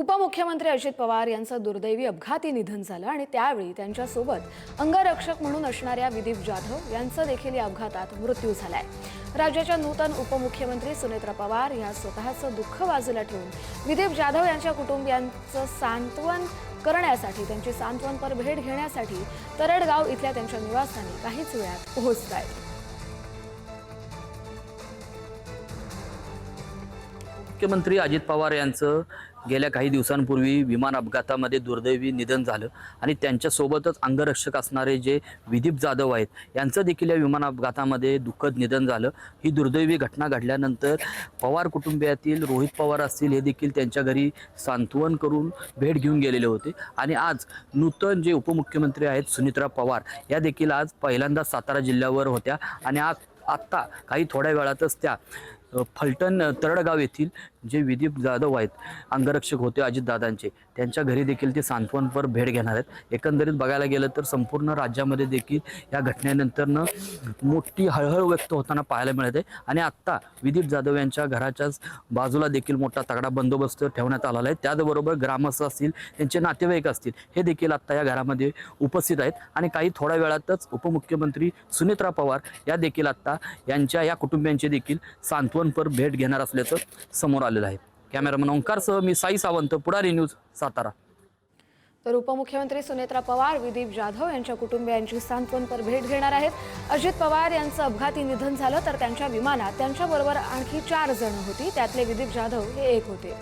उपमुख्यमंत्री अजित पवार यांचं दुर्दैवी अपघाती निधन झालं आणि त्यावेळी त्यांच्यासोबत अंगरक्षक म्हणून असणाऱ्या विदीप जाधव यांचं देखील या अपघातात मृत्यू झालाय. राज्याच्या नूतन उपमुख्यमंत्री सुनेत्रा पवार या स्वतःचं दुःख बाजूला ठेवून विदीप जाधव यांच्या कुटुंबियांचं सांत्वन करण्यासाठी त्यांची सांत्वनपर भेट घेण्यासाठी तरडगाव इथल्या त्यांच्या निवासस्थानी काहीच वेळात पोहोचत आहेत मुख्यमंत्री अजित पवार यांचं गेल्या काही दिवसांपूर्वी विमान अपघातामध्ये दुर्दैवी निधन झालं आणि त्यांच्यासोबतच अंगरक्षक असणारे जे विदीप जाधव आहेत यांचं देखील या विमान अपघातामध्ये दुःखद निधन झालं. ही दुर्दैवी घटना घडल्यानंतर पवार कुटुंबियातील रोहित पवार असतील हे देखील त्यांच्या घरी सांत्वन करून भेट घेऊन गेलेले होते. आणि आज नूतन जे उपमुख्यमंत्री आहेत सुनित्रा पवार या देखील आज पहिल्यांदा सातारा जिल्ह्यावर होत्या. आणि आज आत्ता काही थोड्या वेळातच त्या फलटण तरडगाव येथील जे विदीप जाधव आहेत अंगरक्षक होते अजितदादांचे त्यांच्या घरी देखील ते सांत्वनपर भेट घेणार आहेत. एकंदरीत बघायला गेलं तर संपूर्ण राज्यामध्ये देखील या घटनेनंतरनं मोठी हळहळ व्यक्त होताना पाहायला मिळत आहे. आणि आत्ता विदीप जाधव यांच्या घराच्याच बाजूला देखील मोठा तगडा बंदोबस्त ठेवण्यात आलेला आहे. त्याचबरोबर ग्रामस्थ असतील त्यांचे नातेवाईक असतील हे देखील आत्ता या घरामध्ये उपस्थित आहेत. आणि काही थोड्या वेळातच उपमुख्यमंत्री सुनेत्रा पवार या देखील आत्ता यांच्या या कुटुंबियांचे देखील सांत्वनपर भेट घेणार असल्याचं समोर आलं. आलेलं आहे. कॅमेरामन ओंकारसह मी साई सावंत पुढारी न्यूज सातारा. तर उपमुख्यमंत्री सुनेत्रा पवार विदीप जाधव यांच्या कुटुंबियांची सांत्वनपर भेट घेणार आहेत. अजित पवार यांचं अपघाती निधन झालं तर त्यांच्या विमानात त्यांच्याबरोबर आणखी चार जण होती. त्यातले विदीप जाधव हे एक होते.